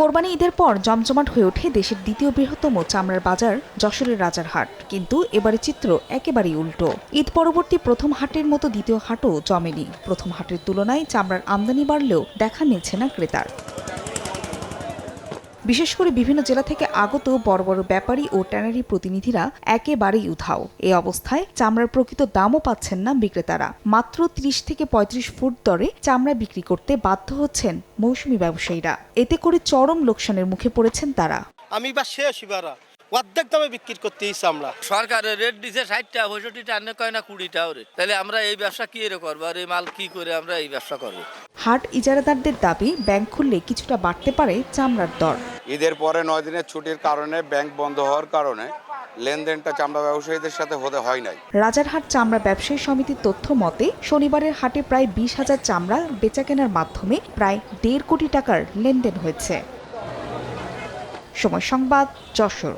কোরবানি ঈদের পর জমজমাট হয়ে ওঠে দেশের দ্বিতীয় বৃহত্তম চামড়ার বাজার, যশোরের রাজারহাট কিন্তু এবারে চিত্র একেবারেই উল্টো। ঈদ পরবর্তী প্রথম হাটের মতো দ্বিতীয় হাটও জমেনি। প্রথম হাটের তুলনায় চামড়ার আমদানি বাড়লেও দেখা মিলছে না ক্রেতার। বিশেষ করে বিভিন্ন জেলা থেকে আগত বড় বড় ব্যাপারী ও ট্যানারি প্রতিনিধিরা একেবারেই উধাও। এই অবস্থায় চামড়ার প্রকৃত দামও পাচ্ছেন না বিক্রেতারা। মাত্র 30 থেকে ৩৫ ফুট দরে চামড়া বিক্রি করতে বাধ্য হচ্ছেন মৌসুমি ব্যবসায়ীরা। এতে করে চরম লোকসানের মুখে পড়েছেন তারা। আমি বা শেষ এবার অর্ধেক দামে বিক্রি করতে ইচ্ছা আমরা সরকারের রেট দিছে ষাটটা পঁয়ষট্টিটা আনে কয় না কুড়িটা ওরে। তাহলে আমরা এই ব্যবসা কি এর করব? আর এই মাল কি করে আমরা এই ব্যবসা করব? হাট ইজারাদারদের দাবি ব্যাংক খুললে কিছুটা বাড়তে পারে চামড়ার দর। ঈদের পরে নয় দিনের ছুটির কারণে ব্যাংক বন্ধ হওয়ার কারণে লেনদেনটা চামড়া ব্যবসায়ীদের সাথে হতে হয় নাই। রাজারহাট চামড়া ব্যবসায়ী সমিতির তথ্য মতে, শনিবারের হাটে প্রায় বিশ হাজার চামড়া বেচাকেনার মাধ্যমে প্রায় দেড় কোটি টাকার লেনদেন হয়েছে। সময় সংবাদ, যশোর।